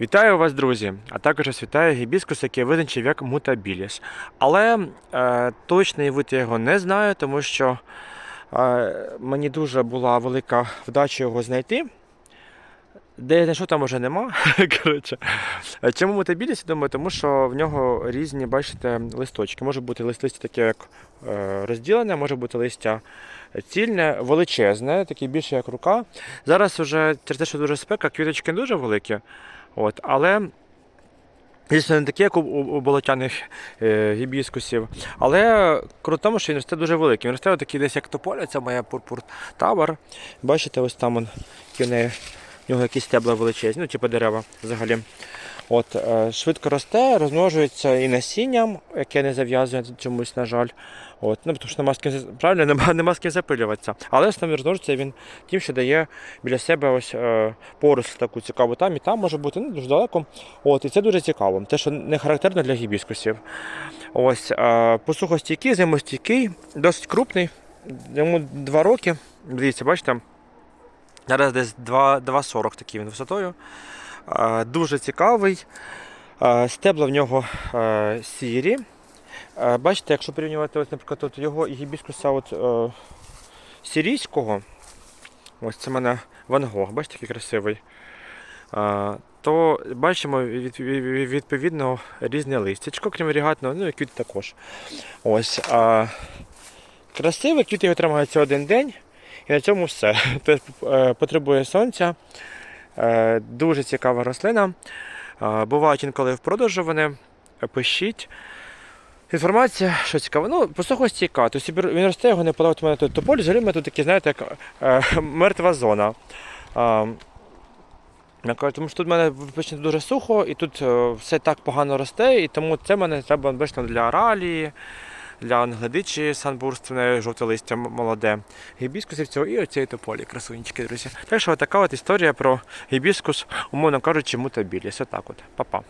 Вітаю вас, друзі! А також вас вітає гібіскус, який визначив як мутабіліс. Але е, точний вид я його не знаю, тому що е, мені дуже була велика вдача його знайти. Де я знайшов, там вже нема. Коротше. Е, Чому мутабіліс? Я думаю, тому що в нього різні, бачите, листочки. Може бути лист листя таке, як е, розділене, може бути листя цільне, величезне, таке більше, як рука. Зараз вже через те, що дуже спека, квіточки дуже великі. От, але Звісно, не таке, як у, у, у болотяних е, гібіскусів. Але круто тому, що росте дуже великий. Росте такий десь як тополя, це моя пурпур тавар. Бачите, ось там он, у в нього якісь стебла величезні, ну, типу дерева взагалі. От, е, швидко росте, розмножується і насінням, яке не зав'язує чомусь, на жаль. От, ну, тому що нема з ким, правильно, нема, нема з ким запилюватися. Але основне розмножується він тим, що дає біля себе ось е, поросль таку цікаву там і там може бути ну, дуже далеко. От, і це дуже цікаво. Те, що не характерно для гібіскусів. Ось, е, посухостійкий, зимостійкий, досить крупний. Йому 2 роки. Дивіться, бачите, зараз десь 2,40 такий він висотою. Е, Дуже цікавий. Е, Стебла в нього е, сірі. Е, Бачите, якщо порівнювати, ось, наприклад, от його і гібіскуса от, е, сірійського, ось це в мене Ван Гог, бачите, який красивий. Е, То бачимо від- від- від- відповідно різне листячко, крім варігатного, ну і квіти також. Ось. А, красивий, квіти його тримаються один день, і на цьому все. Тобто, е, Потребує сонця. Е, Дуже цікава рослина. Е, Бувають інколи в продажу вони. Пишіть. Інформація, що цікаво, ну, посухостійка. Тобто він- він росте, його не подавати у мене тут тополі, взагалі мене тут такі, знаєте, як е, мертва зона. Е, тому що тут в мене почне дуже сухо, і тут е, все так погано росте, і тому це мене треба бачно для аралії, для англедичі санбурственне жовте листя молоде, гібіскусів цього і оцієї тополі, красунечки, друзі. Так що така от історія про гібіскус, умовно кажучи, мутабіліс. Отак от. Па-па.